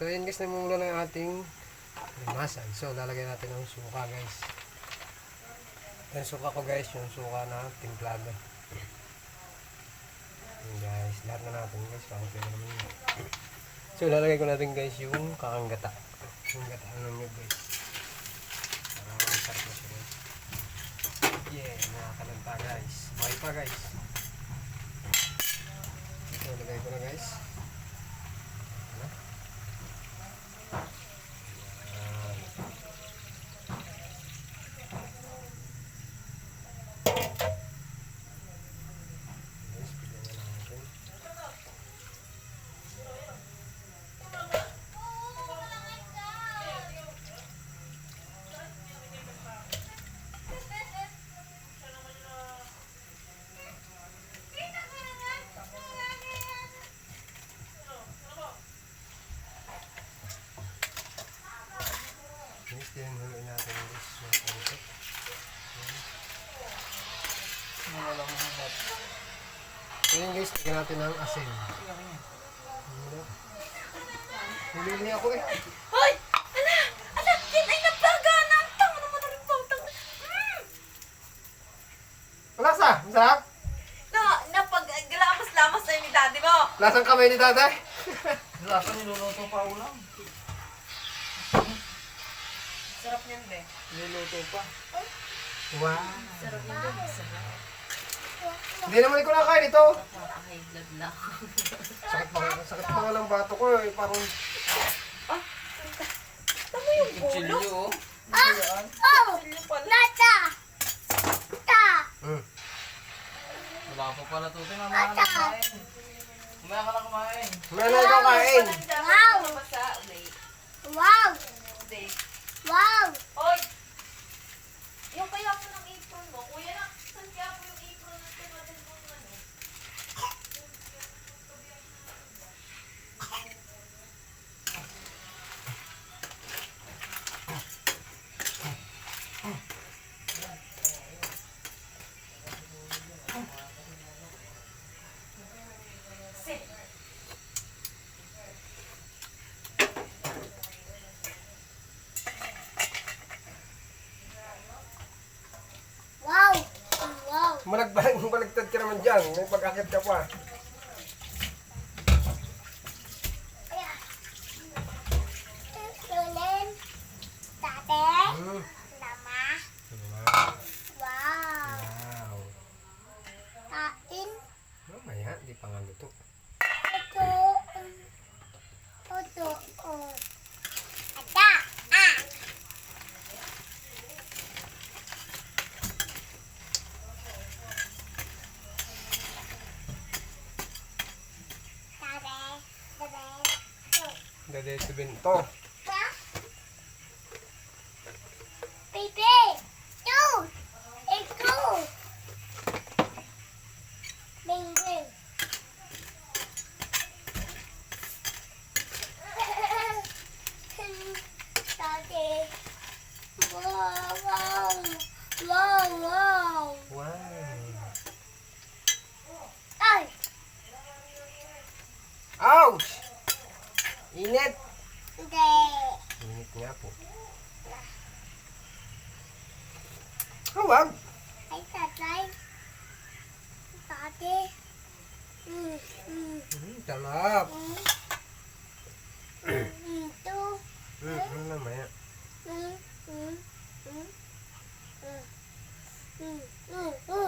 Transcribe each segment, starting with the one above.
So yun guys, namumulo na yung ating limasan. So lalagay natin ng suka guys. Yung suka ko guys, yung suka na timplado. Yun guys, lahat na natin guys. Pakit na naman yun. So lalagay ko natin guys yung kakanggata. Yung gata ng nyug guys. Para masarap na siya guys. Yeah, nakakalanta guys. Okay pa guys. So lagay ko na guys. Ano? Yan. Guys, bigyan na natin. Guys, natin guys yung konti. Ngayon guys, lagyan natin ng asin. Ano? Nilili ako eh. Hoy! Ala! Ala! Yan ay naplaga na! Ang tanga naman na rin pang tanga. Mm! Lasa, masarap. Na, napag lamas-lamas na yun ni daddy mo. Lasang kamay ni tatay. Lasa niluluto pa ulam. Sarap niyan, be. Niluluto pa. Wow. Sarap niyan, be. Sarap. Hindi naman ko nakain ito. Napaka-high blood na ako. Sakit pa nga, sakit pa nga ng bato ko eh. Parang, Tama yung ulo. Chilyo oh. Ulo pala. mm. Wala pa pala to. Mamaya ka na kumain. Mamaya ka na kumain. May na ikaw kain. Wow! Wait. Wow! Wow! Hoy! Yung kaya po ng apron mo. Kuya na, saan kaya po yung apron na tumagal mo ng ano? Wow! Wow! Malagbalag, balagtad ka naman dyan. May pag-akit ka pa. Sulen. Tate. Mm. Nama. Wow. Wow! Wow. Kain. Mamaya, di pa nga luto. Ito. Ito. Oh. Ata. Ah. Tate. Tate. Dede ito binto. Baby! Two! Ito! Bing-bing. Daddy. Wow, wow. Wow, wow. Wow. Ay! Ouch! Init! Hindi. Init nga po. Hawag. Ay, tatay. Tate. Mm, mm, Mm, talap. mm. Mm, Ito. Mm, ano mamaya. Mm, mm, mm, mm, mm, mm, mm,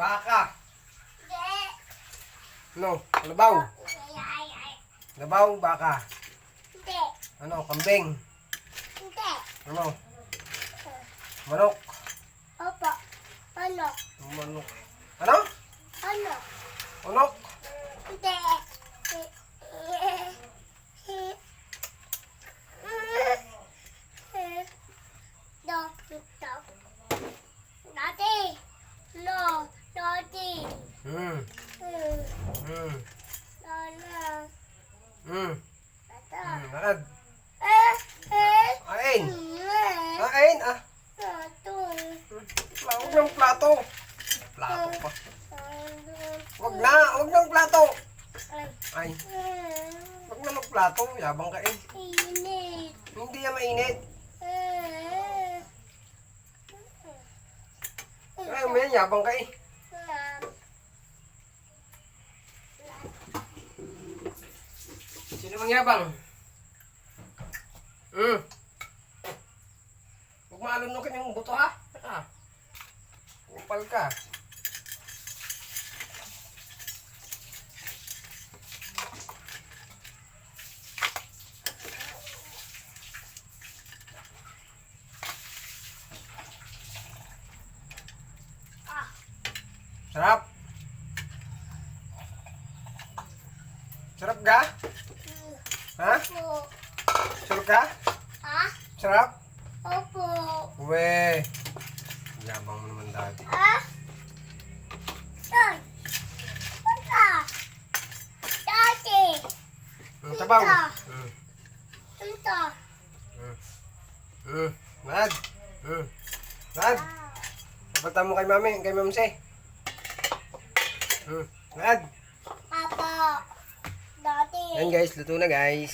Baka! Hindi! No, kalabaw. Ay, ay, Labaw, baka. Ano, kambing. Ano? Manok. Opo. Ano? Manok. Ano? Ano? Manok. Hindi. No, no. Daddy. No, Daddy. Hmm. Hmm. Hmm. No, no. Hmm. Ito. Hmm. Lakad. Eh, eh. Kain. Eh. Kain. Ah. Huwag ng plato. Plato pa. Huwag na. Huwag ng plato. Ay. Huwag na magplato. Yabang ka eh. Init. Hindi yan mainit. Ay, may yabang ka. Ma'am. Sino mang yabang? Hmm. Huwag maalunukin yung buto ha. Ah. Kupal ka. Sarap. Sarap ga? Ha? Opo. Sarap ka? Ah? Sarap? Opo. We. Yabang mo naman dati. Ah? Ay. Punta. Dati. Mm, tabaw. Ito. Mm, Punta. mm. Mad. Mm. Mad. Kapata mo kay mami, kay mamsi. Mm. Mad. Apo. Dati. Yan guys, luto na guys.